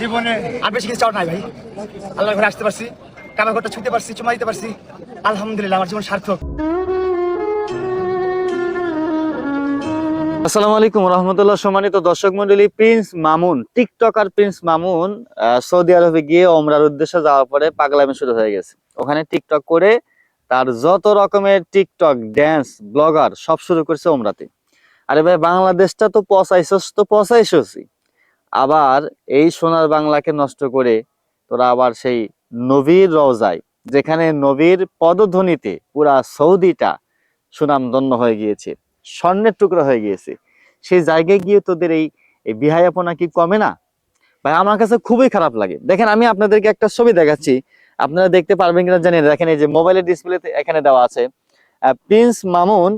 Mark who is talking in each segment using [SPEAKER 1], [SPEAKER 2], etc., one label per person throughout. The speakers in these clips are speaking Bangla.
[SPEAKER 1] জীবনে আর বেশি কিছু চাওয়া নাই ভাই। আল্লাহর ঘরে আসতে পারছি কাবা ঘরটা ছুঁতে পারছি, চুমা দিতে পারছি। আলহামদুলিল্লাহ, আমার জীবন সার্থক।
[SPEAKER 2] আসসালামু আলাইকুম রহমতুল্লাহ সম্মানিত দর্শক মন্ডলী, Prince Mamun, TikToker Prince Mamun Saudi আরবে গিয়ে ওমরার উদ্দেশ্যে যাওয়ার পরে পাগলামি শুরু হয়ে গেছে। ওখানে টিকটক করে তার যত রকমের টিকটক, ড্যান্স, ব্লগার সব শুরু করছে ওমরাতে আরে ভাই, বাংলাদেশটা তো পচাইছস তো পচাইছসই আবার এই সোনার বাংলাকে নষ্ট করে তোরা আবার সেই নবীর রওজায়, যেখানে নবীর পদধ্বনিতে পুরা সৌদিটা সুনামধন্য হয়ে গিয়েছে, স্বর্ণের টুকরো হয়ে গিয়েছে। সেই জায়গায় গিয়ে তোদের এই বিহায়াপনা কি কমে না? ভাই, আমার কাছে খুবই খারাপ লাগে। দেখেন, আমি আপনাদেরকে একটা ছবি দেখাচ্ছি। আপনারা দেখতে পারবেন কিনা জানি না। দেখেন, এই যে মোবাইলের ডিসপ্লেতে এখানে দেওয়া আছে প্রিন্স মামুন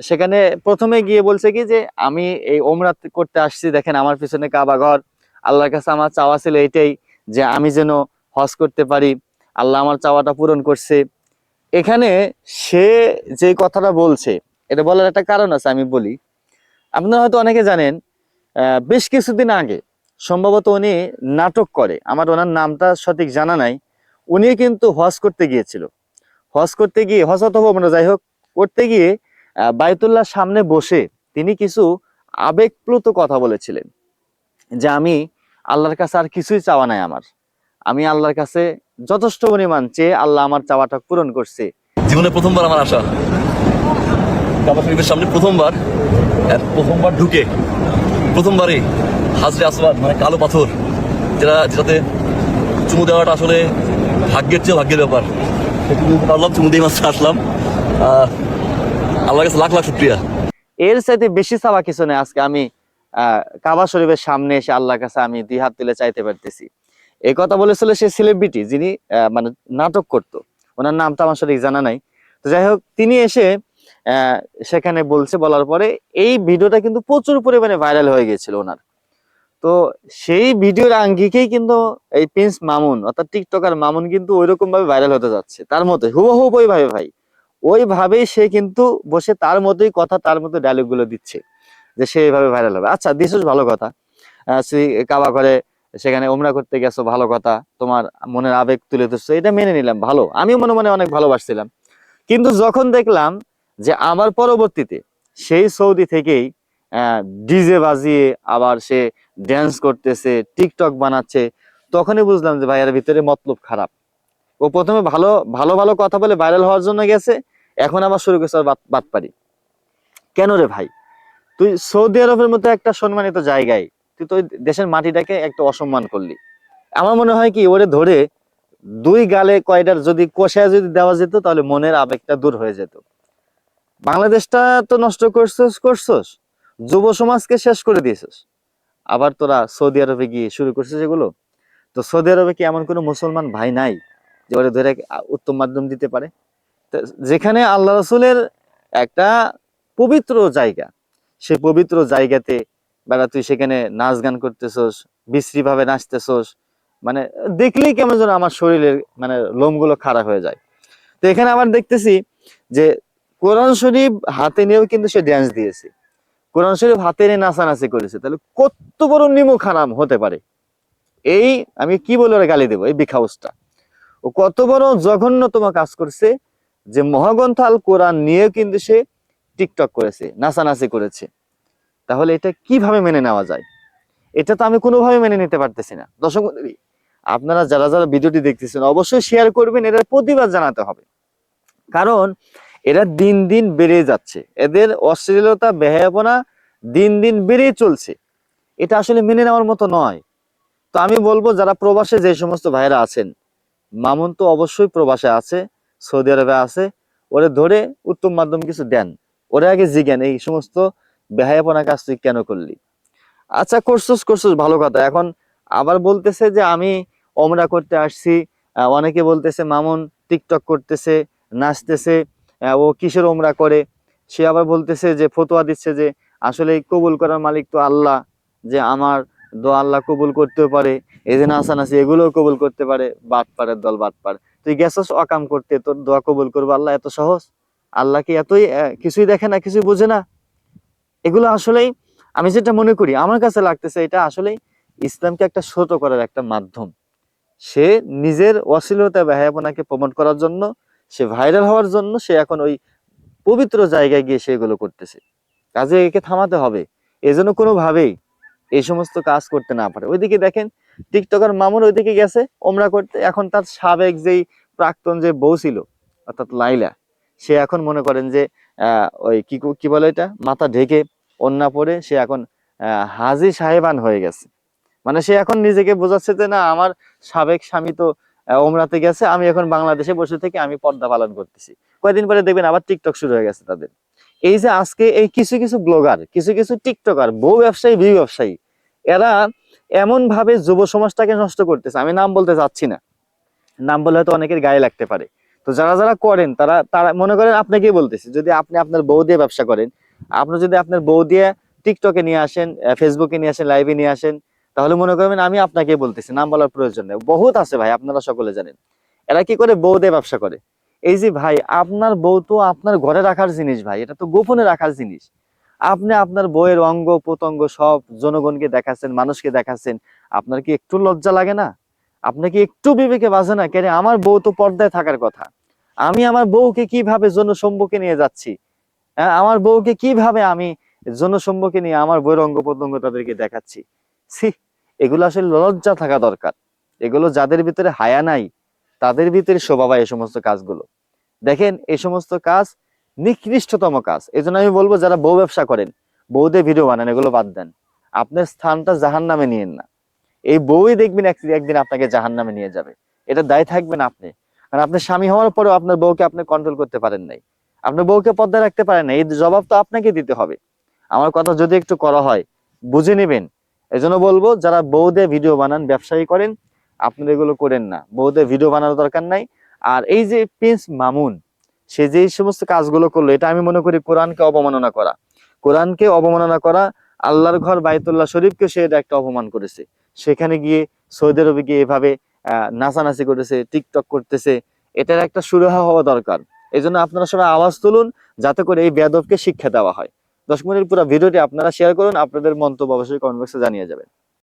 [SPEAKER 2] সেখানে প্রথমে গিয়ে বলছে কি যে, আমি এই ওমরাত করতে আসছি, দেখেন আমার পিছনে কাবা ঘর। আল্লাহর কাছে আমার চাওয়া ছিল এটাই যে, আমি যেন হজ করতে পারি। আল্লাহ আমার চাওয়াটা পূরণ করছে। এখানে সে যে কথাটা বলছে, এটা বলার একটা কারণ আছে, আমি বলি। আপনারা হয়তো অনেকে জানেন বেশ কিছুদিন আগে সম্ভবত উনি নাটক করে। আমার ওনার নামটা সঠিক জানা নাই। উনি কিন্তু হজ করতে গিয়েছিল। হজ করতে গিয়ে, হজ অথবা আমরা যাই হোক, করতে গিয়ে আহ, বায়তুল্লাহর সামনে বসে তিনি কিছু আবেগপ্লুত কথা বলেছিলেন যে আমি আল্লাহর কাছে আর কিছুই চাওয়া নাই আমার। আমি আল্লাহর কাছে যথেষ্ট পরিমাণ চেয়ে আল্লাহ আমার চাওয়াটা পূরণ করছে।
[SPEAKER 3] জীবনে প্রথমবার আমার শরীফের সামনে প্রথমবার প্রথমবার ঢুকে প্রথমবারই হাজরে আসবাদ মানে কালো পাথর যেটা যেটাতে চুমু দেওয়াটা আসলে ভাগ্যের চেয়ে ভাগ্যের ব্যাপার। চুমু দিয়ে মাত্র আসলাম। কাছে লাখ লাখ শুক্রিয়া।
[SPEAKER 2] এর চাইতে বেশি কিছু নেই আজকে আমি কাবা শরীফের সামনে এসে আল্লাহর কাছে আমি দুই হাত তুলে চাইতে পারতেছি। এই কথা বলেছিল সে সেলিব্রিটি যিনি মানে নাটক করত। ওনার নামটা আমার সঠিক জানা নাই। তো যাই হোক, তিনি এসে সেখানে বলছে বলার পরে এই ভিডিওটা কিন্তু প্রচুর পরিমাণে ভাইরাল হয়ে গিয়েছিল ওনার। তো সেই ভিডিওর আঙ্গিকেই কিন্তু এই প্রিন্স মামুন, অর্থাৎ টিকটকার মামুন কিন্তু ওইরকম ভাবে ভাইরাল হতে যাচ্ছে। তার মতো হুবহুব ওইভাবে ভাই। ওইভাবেই সে কিন্তু বসে তার মতোই কথা, তার মতো ডায়লগগুলো দিচ্ছে, যে সে এইভাবে ভাইরাল হবে। আচ্ছা দিস ভালো কথা। শ্রী কাবা করে সেখানে ওমরা করতে গেছো, ভালো কথা। তোমার মনের আবেগ তুলে ধরছো, এটা মেনে নিলাম, ভালো। আমিও মনে মনে অনেক ভালোবাসছিলাম। কিন্তু যখন দেখলাম যে আমার পরবর্তীতে সেই সৌদি থেকেই ডিজে বাজিয়ে আবার সে ড্যান্স করতেছে, টিকটক বানাচ্ছে, তখনই বুঝলাম যে ভাইয়ার ভিতরে মতলব খারাপ। ও প্রথমে ভালো ভালো ভালো কথা বলে ভাইরাল হওয়ার জন্য গেছে, এখন আবার শুরু করছে বাদ পারি কেন রে ভাই? তুই সৌদি আরবের মতো একটা সম্মানিত জায়গায়, তুই তো দেশের মাটিটাকে একটা অসম্মান করলি। আমার মনে হয় কি, ওরে ধরে দুই গালে কয়টার যদি কষায় যদি দেওয়া যেত, তাহলে মনের আবেগটা দূর হয়ে যেত। বাংলাদেশটা তো নষ্ট করছস করছস, যুব সমাজকে শেষ করে দিয়েছিস। আবার তোরা সৌদি আরবে গিয়ে শুরু করছিস এগুলো? তো সৌদি আরবে কি এমন কোনো মুসলমান ভাই নাই? যে ধরে উত্তম মাধ্যম দিতে পারে। যেখানে আল্লাহ রসুলের একটা পবিত্র জায়গা, সে পবিত্র জায়গাতে বেড়া তুই সেখানে নাচ গান করতেছস বিশ্রী ভাবে নাচতেছস মানে দেখলেই কেমন যেন আমার শরীরের মানে লোমগুলো খারাপ হয়ে যায়। তো এখানে আবার দেখতেছি যে কোরআন শরীফ হাতে নিয়েও কিন্তু সে ড্যান্স দিয়েছে। কোরআন শরীফ হাতে নিয়ে নাচানাচি করেছে। তাহলে কত বড় নিমু খারাপ হতে পারে। এই আমি কি বলে গালি দেবো? এই বিখাউসটা ও কত বড় জঘন্যতম কাজ করছে যে মহাগ্রন্থ আল কোরআন নিয়ে কিন্তু সে টিকটক করেছে, নাচানাচি করেছে। তাহলে এটা কীভাবে মেনে নেওয়া যায়? এটা তো আমি কোনোভাবে মেনে নিতে পারতেছি না। দর্শক আপনারা যারা যারা ভিডিওটি দেখতেছেন, অবশ্যই শেয়ার করবেন এটার প্রতিবাদ জানাতে হবে। কারণ এরা দিন দিন বেড়ে যাচ্ছে। এদের অশ্লীলতা, বেহায়াপনা দিন দিন বেড়েই চলছে। এটা আসলে মেনে নেওয়ার মতো নয়। তো আমি বলব, যারা প্রবাসে যে সমস্ত ভাইরা আছেন মামুন তো অবশ্যই প্রবাসে আছে, সৌদি আরবে আছে। ওরে ধরে উত্তম মাধ্যম কিছু দেন। ওরে আগে জিজ্ঞান, এই সমস্ত বেহায়াপনা কাজ তুই কেন করলি? আচ্ছা করছস করছস, ভালো কথা। এখন আবার বলতেছে যে আমি ওমরা করতে আসছি। অনেকে বলতেছে মামুন টিকটক করতেছে, নাচতেছে ও কিসের ওমরা করে? সে আবার বলতেছে যে ফতোয়া দিচ্ছে যে আসলে কবুল করার মালিক তো আল্লাহ, যে আমার দোয়া আল্লাহ কবুল করতেও পারে এই যে নাচানাচি এগুলোও কবুল করতে পারে বাট পারের দল বাট পার তুই গেছস অকাম করতে, তোর দোয়া কবুল করব, আল্লাহ এত সহজ? আল্লাহ কি এতই কিছুই দেখে না, কিছুই বোঝে না? এগুলো আসলেই, আমি যেটা মনে করি, আমার কাছে লাগতেছে এটা আসলেই ইসলামকে একটা ছোট করার একটা মাধ্যম। সে নিজের অশ্লীলতা ব্যয়াপনাকে প্রমোট করার জন্য, সে ভাইরাল হওয়ার জন্য, সে এখন ওই পবিত্র জায়গায় গিয়ে সে এগুলো করতেছে। কাজে একে থামাতে হবে এজন্য কোনোভাবেই এই সমস্ত কাজ করতে না পারে। ওইদিকে দেখেন, টিকটকার মামুন ওইদিকে গেছে, ওমরা করতে। এখন তার সাবেক যেই প্রাক্তন যে বউ ছিল, অর্থাৎ লাইলা, সে এখন মনে করেন যে ওই কি কি বলে এটা? মাথা ঢেকে অন্যা পরে সে এখন হাজি সাহেবান হয়ে গেছে। মানে সে এখন নিজেকে বোঝাচ্ছে যে, না, আমার সাবেক স্বামী তো ওমরাতে গেছে, আমি এখন বাংলাদেশে বসে থেকে আমি পর্দা পালন করতেছি। কয়েকদিন পরে দেখবেন আবার টিকটক শুরু হয়ে গেছে তাদের। এই যে আজকে এই কিছু কিছু ব্লগার কিছু কিছু টিকটকার বউ ব্যবসায়ী বিয়ে ব্যবসায়ী, এরা এমন ভাবে যুব সমাজটাকে নষ্ট করতেছে, আমি নাম বলতে চাচ্ছি না। নাম বলে হয়তো অনেকের গায়ে লাগতে পারে। তো যারা যারা করেন, তারা তারা মনে করেন আপনাকেই বলতেছি, যদি আপনি আপনার বউ দিয়ে ব্যবসা করেন, আপনি যদি আপনার বউ দিয়ে টিকটকে নিয়ে আসেন ফেসবুকে নিয়ে আসেন লাইভে নিয়ে আসেন, তাহলে মনে করবেন আমি আপনাকে বলতেছি, নাম বলার প্রয়োজন নেই। বহুত আছে ভাই, আপনারা সকলে জানেন। এরা কি করে বউ দিয়ে ব্যবসা করে? এই যে ভাই, আপনার বউ তো আপনার ঘরে রাখার জিনিস ভাই, এটা তো গোপনে রাখার জিনিস। আপনি আপনার বইয়ের অঙ্গ, প্রত্যঙ্গ সব জনগণকে দেখাচ্ছেন, মানুষকে দেখাচ্ছেন, আপনার কি একটু লজ্জা লাগে না? আপনার কি একটু বিবেকে বাজে না? কেন আমার বউ তো পর্দায় থাকার কথা। আমি আমার বউকে কীভাবে জনসম্মুখে নিয়ে যাচ্ছি? হ্যাঁ আমার বউকে কীভাবে আমি জনসম্মুখে নিয়ে আমার বইয়ের অঙ্গ, প্রত্যঙ্গ তাদেরকে দেখাচ্ছি? ছি, এগুলো আসলে লজ্জা থাকা দরকার। এগুলো যাদের ভিতরে হায়া নাই তাদের ভিতরে শোভা পায় এই সমস্ত কাজগুলো। দেখেন, এই সমস্ত কাজ নিকৃষ্টতম কাজ। এই আমি বলব, যারা বউ ব্যবসা করেন, বউদের ভিডিও বানান, এগুলো বাদ দেন। আপনার স্থানটা জাহান নামে নিয়েন না। এই বউই দেখবেন একদিন আপনাকে জাহান নামে নিয়ে যাবে। এটা দায় থাকবেন আপনি। কারণ আপনি স্বামী হওয়ার পরেও আপনার বউকে আপনি কন্ট্রোল করতে পারেন নাই। আপনার বউকে পর্দায় রাখতে পারেন না এই জবাব তো আপনাকে দিতে হবে। আমার কথা যদি একটু করা হয়, বুঝে নেবেন। এজন্য বলব, যারা বউদের ভিডিও বানান, ব্যবসায়ী করেন আপনারা এগুলো করেন না। বউদের ভিডিও বানানোর দরকার নাই। আর এই যে প্রিন্স মামুন সে যে সমস্ত কাজগুলো করল, এটা আমি মনে করি কোরআনকে অবমাননা করা। কোরআনকে অবমাননা করা, আল্লাহর ঘর বাইতুল্লাহ শরীফকে সে এটা একটা অপমান করেছে। সেখানে গিয়ে সৌদি আরবে গিয়ে এভাবে নাচানাচি করেছে টিকটক করতেছে। এটার একটা সুরাহা হওয়া দরকার। এই জন্য আপনারা সবাই আওয়াজ তুলুন, যাতে করে এই বেদবকে শিক্ষা দেওয়া হয়। দশ মিনিট পুরো ভিডিওটি আপনারা শেয়ার করুন, আপনাদের মন্তব্য অবশ্যই কমেন্ট বক্সে জানিয়ে যাবেন।